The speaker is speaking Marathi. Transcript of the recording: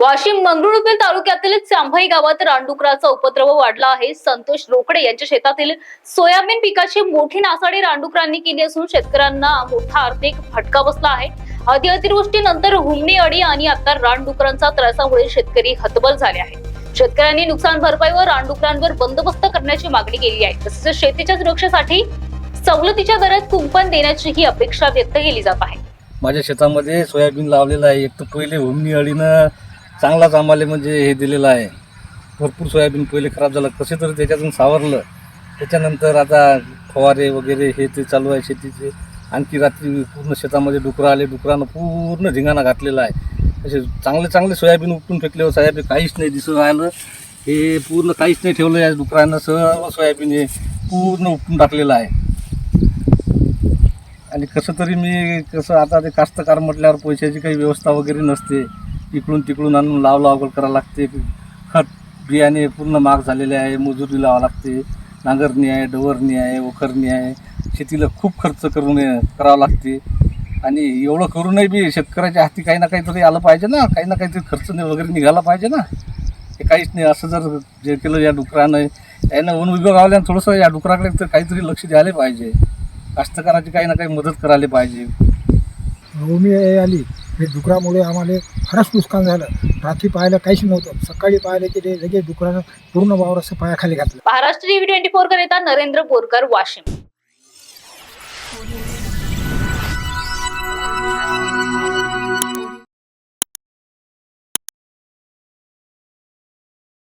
वाशिम मंगरुळपीर तालुक्यातील चांभाई गावात रानडुकराचा उपद्रव वाढला आहे. संतोष रोकडे यांच्या शेतातील सोयाबीन पिकाची मोठी नासाडी रानडुकरांनी केली असून शेतकऱ्यांना मोठा आर्थिक फटका बसला आहे. अति अतिवृष्टीनंतर हुमणी अडी आणि आता रानडुकरांचा त्रासामुळे शेतकरी हतबल झाले आहेत. शेतकऱ्यांनी नुकसान भरपाई व रानडुकरांवर बंदोबस्त करण्याची मागणी केली आहे. तसेच शेतीच्या सुरक्षेसाठी सवलतीच्या दरात कुंपण देण्याचीही अपेक्षा व्यक्त केली जात आहे. माझ्या शेतामध्ये सोयाबीन लावलेलं आहे. एक तर पहिले हुमणी अळीनं चांगलाच आम्हाला म्हणजे हे दिलेलं आहे. भरपूर सोयाबीन पहिले खराब झालं. कसे तरी त्याच्यातून सावरलं. त्याच्यानंतर आता फवारे वगैरे हे ते चालू आहे शेतीचे. आणखी रात्री पूर्ण शेतामध्ये डुकरं आले. डुकरानं पूर्ण धिंगाणा घातलेला आहे. असे चांगले चांगले सोयाबीन उपटून फेकले हो सोयाबीन काहीच नाही दिसून राहिलं. हे पूर्ण काहीच नाही ठेवलं या डुकरानं. सर्व सोयाबीन हे पूर्ण उपटून टाकलेलं आहे. आणि कसं तरी मी कसं आता ते कास्तकार म्हटल्यावर पैशाची काही व्यवस्था वगैरे नसते. इकडून तिकडून आणून लाव लागवड करावं लागते. खत बियाणे पूर्ण महाग झालेले आहे मजुरी लावावं लागते. नांगरणी आहे डवरणी आहे ओखरणी आहे. शेतीला खूप खर्च करून करावं लागते. आणि एवढं करूनही बी शेतकऱ्याच्या हाती काही ना काहीतरी आलं पाहिजे ना. काही ना काहीतरी खर्च नाही वगैरे निघाला पाहिजे ना. हे काहीच नाही. असं जर जे केलं या डुकरानं यानं वन विभागावाल्यानं थोडंसं या डुकराकडे तर काहीतरी लक्ष द्यायला पाहिजे. कास्तकाराची काही ना काही मदत करायला पाहिजे. भूमी आली. हे डुकरामुळे आम्हाला फारच नुकसान झालं. रात्री पाहायला काहीच नव्हतं. सकाळी पाहायला की ते लगेच डुकरानं पूर्ण वावर असं पायाखाली घातलं. महाराष्ट्र टीव्ही ट्वेंटी फोर करिता नरेंद्र बोरकर वाशिम.